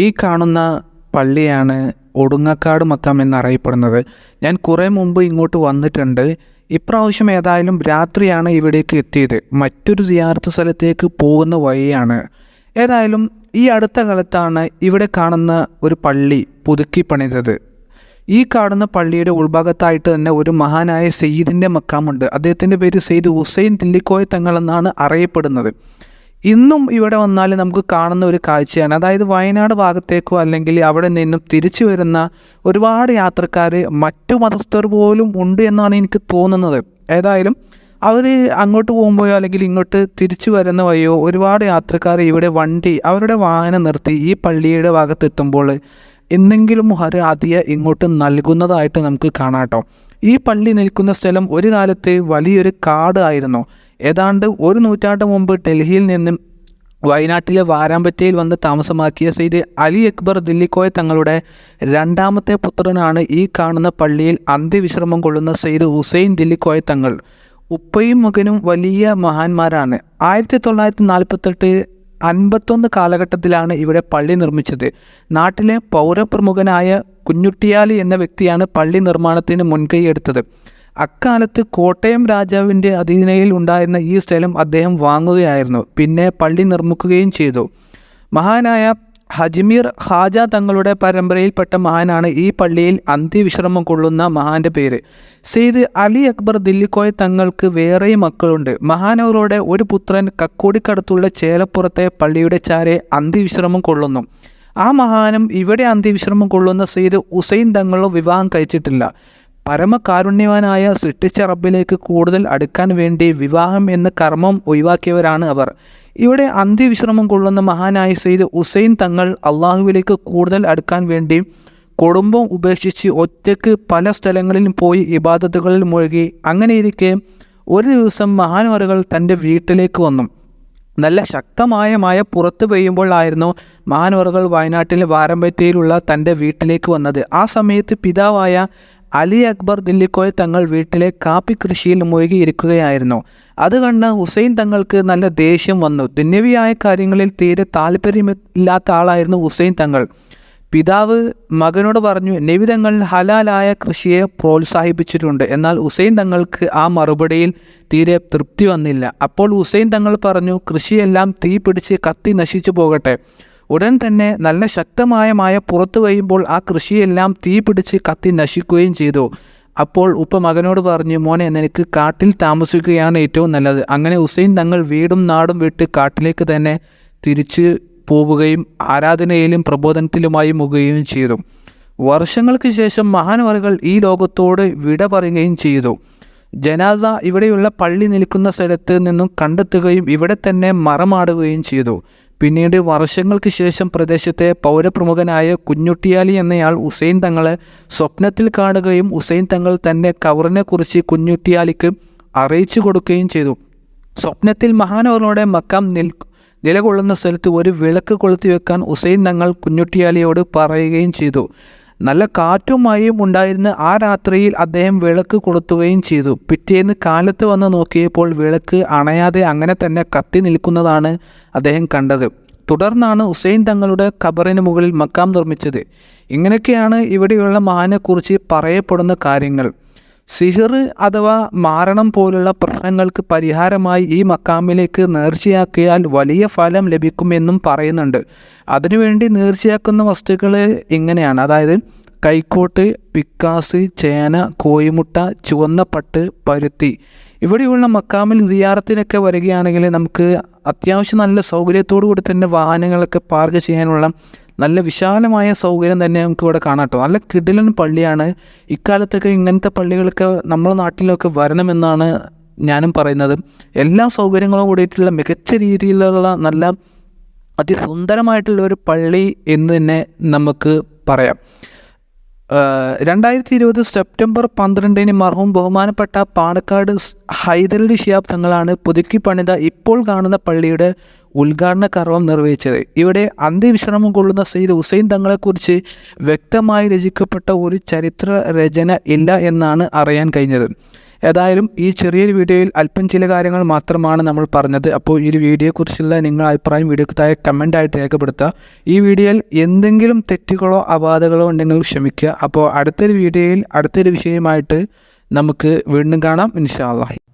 ഈ കാണുന്ന പള്ളിയാണ് ഒടുങ്ങക്കാട് മക്കാം എന്നറിയപ്പെടുന്നത്. ഞാൻ കുറേ മുമ്പ് ഇങ്ങോട്ട് വന്നിട്ടുണ്ട്. ഇപ്രാവശ്യം ഏതായാലും രാത്രിയാണ് ഇവിടേക്ക് എത്തിയത്. മറ്റൊരു സിയാർത്ത് സ്ഥലത്തേക്ക് പോകുന്ന വഴിയാണ്. ഏതായാലും ഈ അടുത്ത കാലത്താണ് ഇവിടെ കാണുന്ന ഒരു പള്ളി പുതുക്കി പണിതത്. ഈ കാണുന്ന പള്ളിയുടെ ഉൾഭാഗത്തായിട്ട് തന്നെ ഒരു മഹാനായ സെയ്ദിന്റെ മക്കാമുണ്ട്. അദ്ദേഹത്തിന്റെ പേര് സെയ്ദ് ഹുസൈൻ തില്ലിക്കോയ തങ്ങൾ എന്നാണ് അറിയപ്പെടുന്നത്. ഇന്നും ഇവിടെ വന്നാൽ നമുക്ക് കാണുന്ന ഒരു കാഴ്ചയാണ്. അതായത് വയനാട് ഭാഗത്തേക്കോ അല്ലെങ്കിൽ അവിടെ നിന്നും തിരിച്ചു വരുന്ന ഒരുപാട് യാത്രക്കാർ മറ്റു മതസ്ഥർ പോലും ഉണ്ട് എന്നാണ് എനിക്ക് തോന്നുന്നത്. ഏതായാലും അവർ അങ്ങോട്ട് പോകുമ്പോഴോ അല്ലെങ്കിൽ ഇങ്ങോട്ട് തിരിച്ചു വരുന്ന വഴിയോ ഒരുപാട് യാത്രക്കാർ ഇവിടെ വണ്ടി അവരുടെ വാഹനം നിർത്തി ഈ പള്ളിയുടെ ഭാഗത്ത് എത്തുമ്പോൾ എന്തെങ്കിലും ഒരു അതിയ ഇങ്ങോട്ട് നൽകുന്നതായിട്ട് നമുക്ക് കാണാം ഈ പള്ളി നിൽക്കുന്ന സ്ഥലം ഒരു കാലത്ത് വലിയൊരു കാട് ആയിരുന്നു. ഏതാണ്ട് ഒരു നൂറ്റാണ്ട് മുമ്പ് ഡൽഹിയിൽ നിന്നും വയനാട്ടിലെ വാരാമ്പറ്റയിൽ വന്ന് താമസമാക്കിയ സെയ്ദ് അലി അക്ബർ ദില്ലിക്കോയ തങ്ങളുടെ രണ്ടാമത്തെ പുത്രനാണ്. ഈ കാണുന്ന പള്ളിയിൽ അന്ത്യവിശ്രമം കൊള്ളുന്ന സെയ്ദ് ഹുസൈൻ ദില്ലിക്കോയ തങ്ങൾ ഉപ്പയും മകനും വലിയ മഹാന്മാരാണ്. ആയിരത്തി തൊള്ളായിരത്തി നാൽപ്പത്തെട്ട് അൻപത്തൊന്ന് കാലഘട്ടത്തിലാണ് ഇവിടെ പള്ളി നിർമ്മിച്ചത്. നാട്ടിലെ പൗരപ്രമുഖനായ കുഞ്ഞുട്ടിയാലി എന്ന വ്യക്തിയാണ് പള്ളി നിർമ്മാണത്തിന് മുൻകൈ എടുത്തത്. അക്കാലത്ത് കോട്ടയം രാജാവിന്റെ അധീനയിൽ ഉണ്ടായിരുന്ന ഈ സ്ഥലം അദ്ദേഹം വാങ്ങുകയായിരുന്നു. പിന്നെ പള്ളി നിർമ്മിക്കുകയും ചെയ്തു. മഹാനായ ഹജ്മീർ ഹാജ തങ്ങളുടെ പരമ്പരയിൽപ്പെട്ട മഹാനാണ്. ഈ പള്ളിയിൽ അന്ത്യവിശ്രമം കൊള്ളുന്ന മഹാന്റെ പേര്. സെയ്ദ് അലി അക്ബർ ദില്ലിക്കോയ തങ്ങൾക്ക് വേറെയും മക്കളുണ്ട്. മഹാനവരോടെ ഒരു പുത്രൻ കക്കോടിക്കടുത്തുള്ള ചേലപ്പുറത്തെ പള്ളിയുടെ ചാരെ അന്ത്യവിശ്രമം കൊള്ളുന്നു. ആ മഹാനും ഇവിടെ അന്ത്യവിശ്രമം കൊള്ളുന്ന സെയ്ദ് ഉസൈൻ തങ്ങളും വിവാഹം കഴിച്ചിട്ടില്ല. പരമകാരുണ്യവാനായ സൃഷ്ടിച്ച റബ്ബിലേക്ക് കൂടുതൽ അടുക്കാൻ വേണ്ടി വിവാഹം എന്ന കർമ്മം ഒഴിവാക്കിയവരാണ് അവർ. ഇവിടെ അന്ത്യവിശ്രമം കൊള്ളുന്ന മഹാനായ സെയ്ദ് ഉസൈൻ തങ്ങൾ അള്ളാഹുവിലേക്ക് കൂടുതൽ അടുക്കാൻ വേണ്ടി കുടുംബം ഉപേക്ഷിച്ച് ഒറ്റയ്ക്ക് പല സ്ഥലങ്ങളിലും പോയി ഇബാദത്തുകളിൽ മുഴുകി. അങ്ങനെയിരിക്കെ ഒരു ദിവസം മഹാനവറുകൾ തന്റെ വീട്ടിലേക്ക് വന്നു. നല്ല ശക്തമായ മഴ പുറത്തു പെയ്യുമ്പോഴായിരുന്നു മഹാനവറുകൾ വയനാട്ടിലെ വാരമ്പറ്റയിലുള്ള തന്റെ വീട്ടിലേക്ക് വന്നത്. ആ സമയത്ത് പിതാവായ അലി അക്ബർ ദില്ലിക്കോയ തങ്ങൾ വീട്ടിലെ കാപ്പി കൃഷിയിൽ മുഴുകിയിരിക്കുകയായിരുന്നു. അത് കണ്ട് ഹുസൈൻ തങ്ങൾക്ക് നല്ല ദേഷ്യം വന്നു. ദുന്യവിയായ കാര്യങ്ങളിൽ തീരെ താല്പര്യമില്ലാത്ത ആളായിരുന്നു ഹുസൈൻ തങ്ങൾ. പിതാവ് മകനോട് പറഞ്ഞു നബി ഹലാലായ കൃഷിയെ പ്രോത്സാഹിപ്പിച്ചിട്ടുണ്ട്. എന്നാൽ ഹുസൈൻ തങ്ങൾക്ക് ആ മറുപടിയിൽ തീരെ തൃപ്തി വന്നില്ല. അപ്പോൾ ഹുസൈൻ തങ്ങൾ പറഞ്ഞു കൃഷിയെല്ലാം തീ പിടിച്ച് കത്തി നശിച്ചു പോകട്ടെ. ഉടൻ തന്നെ നല്ല ശക്തമായ മായ പുറത്തു കഴിയുമ്പോൾ ആ കൃഷിയെല്ലാം തീ പിടിച്ച് കത്തി നശിക്കുകയും ചെയ്തു. അപ്പോൾ ഉപ്പ മകനോട് പറഞ്ഞു മോനെ നിനക്ക് കാട്ടിൽ താമസിക്കുകയാണ് ഏറ്റവും നല്ലത്. അങ്ങനെ ഹുസൈൻ തങ്ങൾ വീടും നാടും വിട്ട് കാട്ടിലേക്ക് തന്നെ തിരിച്ച് പോവുകയും ആരാധനയിലും പ്രബോധനത്തിലുമായി മുകുകയും ചെയ്തു. വർഷങ്ങൾക്ക് ശേഷം മഹാനവറുകൾ ഈ ലോകത്തോട് വിട പറയുകയും ചെയ്തു. ജനാസ ഇവിടെയുള്ള പള്ളി നിൽക്കുന്ന സ്ഥലത്ത് നിന്നും കണ്ടെത്തുകയും ഇവിടെ തന്നെ മറമാടുകയും ചെയ്തു. പിന്നീട് വർഷങ്ങൾക്ക് ശേഷം പ്രദേശത്തെ പൗരപ്രമുഖനായ കുഞ്ഞുട്ടിയാലി എന്നയാൾ ഹുസൈൻ തങ്ങളെ സ്വപ്നത്തിൽ കാണുകയും ഹുസൈൻ തങ്ങൾ തന്റെ കവറിനെക്കുറിച്ച് കുഞ്ഞുട്ടിയാലിക്ക് അറിയിച്ചു കൊടുക്കുകയും ചെയ്തു. സ്വപ്നത്തിൽ മഹാനവറിനോടെ മക്കാം നിൽ നിലകൊള്ളുന്ന സ്ഥലത്ത് ഒരു വിളക്ക് കൊളുത്തി വെക്കാൻ ഹുസൈൻ തങ്ങൾ കുഞ്ഞുട്ടിയാലിയോട് പറയുകയും ചെയ്തു. നല്ല കാറ്റും മഴയും ഉണ്ടായിരുന്ന ആ രാത്രിയിൽ അദ്ദേഹം വിളക്ക് കൊളുത്തുകയും ചെയ്തു. പിറ്റേന്ന് കാലത്ത് വന്ന് നോക്കിയപ്പോൾ വിളക്ക് അണയാതെ അങ്ങനെ തന്നെ കത്തി നിൽക്കുന്നതാണ് അദ്ദേഹം കണ്ടത്. തുടർന്നാണ് ഹുസൈൻ തങ്ങളുടെ ഖബറിന് മുകളിൽ മക്കാം നിർമ്മിച്ചത്. ഇങ്ങനെയൊക്കെയാണ് ഇവിടെയുള്ള മഹാനെക്കുറിച്ച് പറയപ്പെടുന്ന കാര്യങ്ങൾ. സിഹിർ അഥവാ മാരണം പോലുള്ള പ്രശ്നങ്ങൾക്ക് പരിഹാരമായി ഈ മക്കാമിലേക്ക് നേർച്ചയാക്കിയാൽ വലിയ ഫലം ലഭിക്കുമെന്നും പറയുന്നുണ്ട്. അതിനുവേണ്ടി നേർച്ചയാക്കുന്ന വസ്തുക്കൾ ഇങ്ങനെയാണ്. അതായത് കൈക്കോട്ട് പിക്കാസ് ചേന കോയിമുട്ട ചുവന്ന പട്ട് പരുത്തി. ഇവിടെയുള്ള മക്കാമിൽ സിയാറത്തിനൊക്കെ വരികയാണെങ്കിൽ നമുക്ക് അത്യാവശ്യം നല്ല സൗകര്യത്തോടു കൂടി തന്നെ വാഹനങ്ങളൊക്കെ പാർക്ക് ചെയ്യാനുള്ള നല്ല വിശാലമായ സൗകര്യം തന്നെ നമുക്ക് ഇവിടെ കാണാം കേട്ടോ. നല്ല കിടിലൻ പള്ളിയാണ്. ഇക്കാലത്തൊക്കെ ഇങ്ങനത്തെ പള്ളികളൊക്കെ നമ്മുടെ നാട്ടിലൊക്കെ വരണമെന്നാണ് ഞാനും പറയുന്നത്. എല്ലാ സൗകര്യങ്ങളും കൂടിയിട്ടുള്ള മികച്ച രീതിയിലുള്ള നല്ല അതിസുന്ദരമായിട്ടുള്ള ഒരു പള്ളി എന്ന് തന്നെ നമുക്ക് പറയാം. രണ്ടായിരത്തി ഇരുപത് സെപ്റ്റംബർ പന്ത്രണ്ടിന് മർഹൂം ബഹുമാനപ്പെട്ട പാണക്കാട് ഹൈദരലി ഷിയാബ് തങ്ങളാണ് പുതുക്കി പണിത ഇപ്പോൾ കാണുന്ന പള്ളിയുടെ ഉദ്ഘാടന കർമ്മം നിർവഹിച്ചത്. ഇവിടെ അന്ത്യവിശ്രമം കൊള്ളുന്ന സയ്യിദ് ഹുസൈൻ തങ്ങളെക്കുറിച്ച് വ്യക്തമായി രചിക്കപ്പെട്ട ഒരു ചരിത്ര രചന ഇല്ല എന്നാണ് അറിയാൻ കഴിഞ്ഞത്. ഏതായാലും ഈ ചെറിയൊരു വീഡിയോയിൽ അല്പം ചില കാര്യങ്ങൾ മാത്രമാണ് നമ്മൾ പറഞ്ഞത്. അപ്പോൾ ഈ ഒരു വീഡിയോയെക്കുറിച്ചുള്ള നിങ്ങളുടെ അഭിപ്രായം വീഡിയോക്ക് താഴെ കമന്റായിട്ട് രേഖപ്പെടുത്തുക. ഈ വീഡിയോയിൽ എന്തെങ്കിലും തെറ്റുകളോ അപാധകളോ ഉണ്ടെങ്കിൽ ക്ഷമിക്കുക. അപ്പോൾ അടുത്തൊരു വീഡിയോയിൽ അടുത്തൊരു വിഷയമായിട്ട് നമുക്ക് വീണ്ടും കാണാം. ഇൻഷാ അള്ളാഹ്.